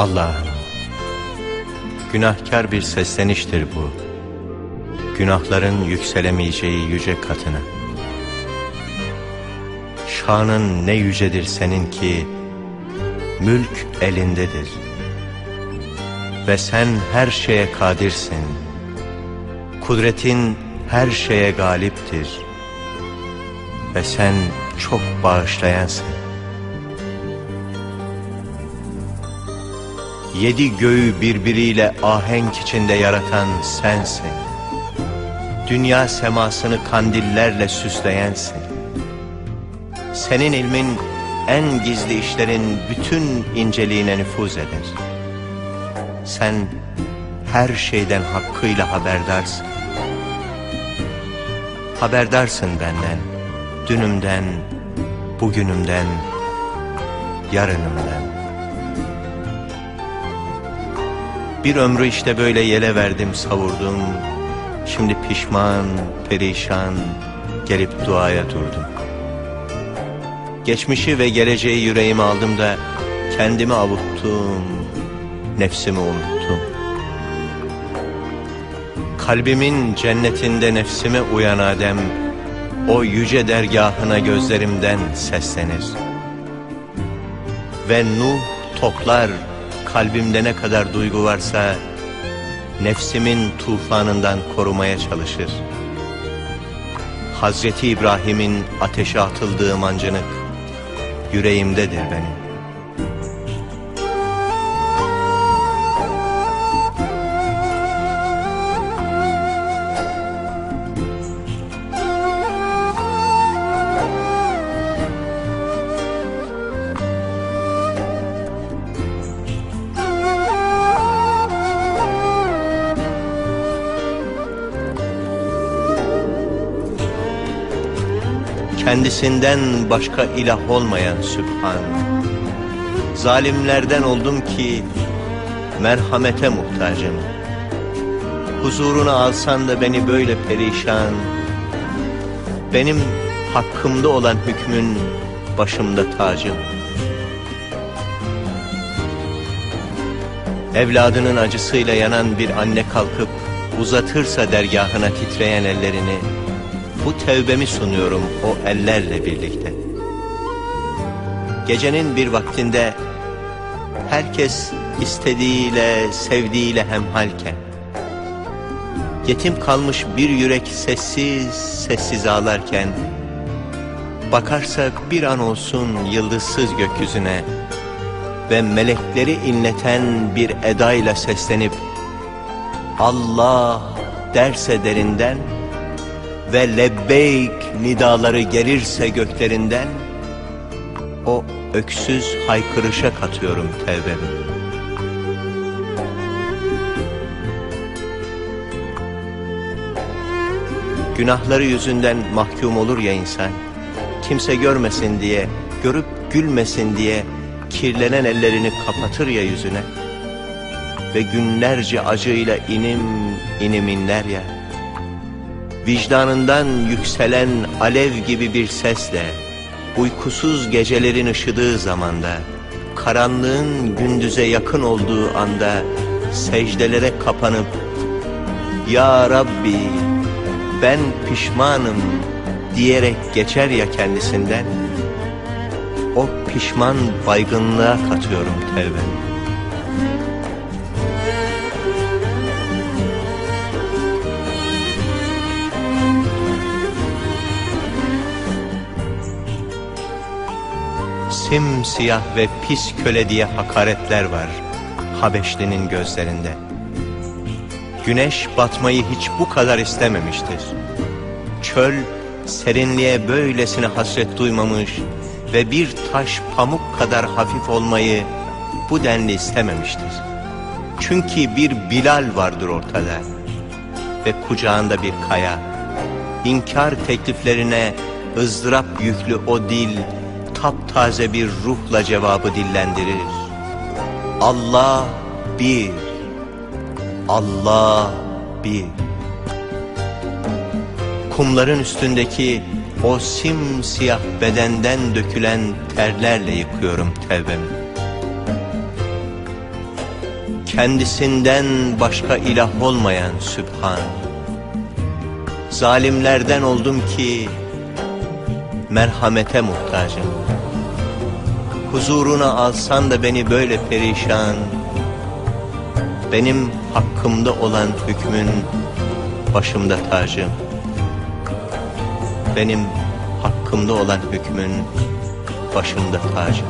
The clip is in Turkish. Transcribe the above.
Allah'ım, günahkar bir sesleniştir bu. Günahların yükselemeyeceği yüce katına. Şanın ne yücedir senin ki, mülk elindedir. Ve sen her şeye kadirsin. Kudretin her şeye galiptir. Ve sen çok bağışlayansın. Yedi göğü birbiriyle ahenk içinde yaratan sensin. Dünya semasını kandillerle süsleyensin. Senin ilmin en gizli işlerin bütün inceliğine nüfuz eder. Sen her şeyden hakkıyla haberdarsın. Haberdarsın benden, dünümden, bugünümden, yarınımdan. Bir ömrü işte böyle yele verdim savurdum. Şimdi pişman, perişan gelip duaya durdum. Geçmişi ve geleceği yüreğime aldım da kendimi avuttum, nefsimi unuttum. Kalbimin cennetinde nefsime uyan Adem, o yüce dergahına gözlerimden seslenir. Ve Nuh toplar kalbimde ne kadar duygu varsa nefsimin tufanından korumaya çalışır. Hazreti İbrahim'in ateşe atıldığı mancınık yüreğimdedir benim. Kendisinden başka ilah olmayan Sübhan. Zalimlerden oldum ki merhamete muhtacım. Huzuruna alsan da beni böyle perişan, benim hakkımda olan hükmün başımda tacım. Evladının acısıyla yanan bir anne kalkıp uzatırsa dergahına titreyen ellerini, bu tevbemi sunuyorum o ellerle birlikte. Gecenin bir vaktinde herkes istediğiyle, sevdiğiyle hemhalken, yetim kalmış bir yürek sessiz sessiz ağlarken, bakarsak bir an olsun yıldızsız gökyüzüne ve melekleri inleten bir edayla seslenip, Allah derse derinden, ve lebbeyk nidaları gelirse göklerinden o öksüz haykırışa katıyorum tevbemi. Günahları yüzünden mahkum olur ya insan, kimse görmesin diye, görüp gülmesin diye kirlenen ellerini kapatır ya yüzüne ve günlerce acıyla inim inim inler ya vicdanından yükselen alev gibi bir sesle, uykusuz gecelerin ışıdığı zamanda, karanlığın gündüze yakın olduğu anda, secdelere kapanıp, Ya Rabbi, ben pişmanım diyerek geçer ya kendisinden, o pişman baygınlığa katıyorum tevbemi. Simsiyah ve pis köle diye hakaretler var Habeşli'nin gözlerinde. Güneş batmayı hiç bu kadar istememiştir. Çöl serinliğe böylesine hasret duymamış ve bir taş pamuk kadar hafif olmayı bu denli istememiştir. Çünkü bir Bilal vardır ortada ve kucağında bir kaya. İnkar tekliflerine ızdırap yüklü o dil taptaze bir ruhla cevabı dillendirir. Allah bir, Allah bir. Kumların üstündeki o simsiyah bedenden dökülen terlerle yıkıyorum tevbemi. Kendisinden başka ilah olmayan Sübhan Zalimlerden oldum ki merhamete muhtacım Huzuruna alsan da beni böyle perişan Benim hakkımda olan hükmün başımda tacım. Benim hakkımda olan hükmün başımda tacım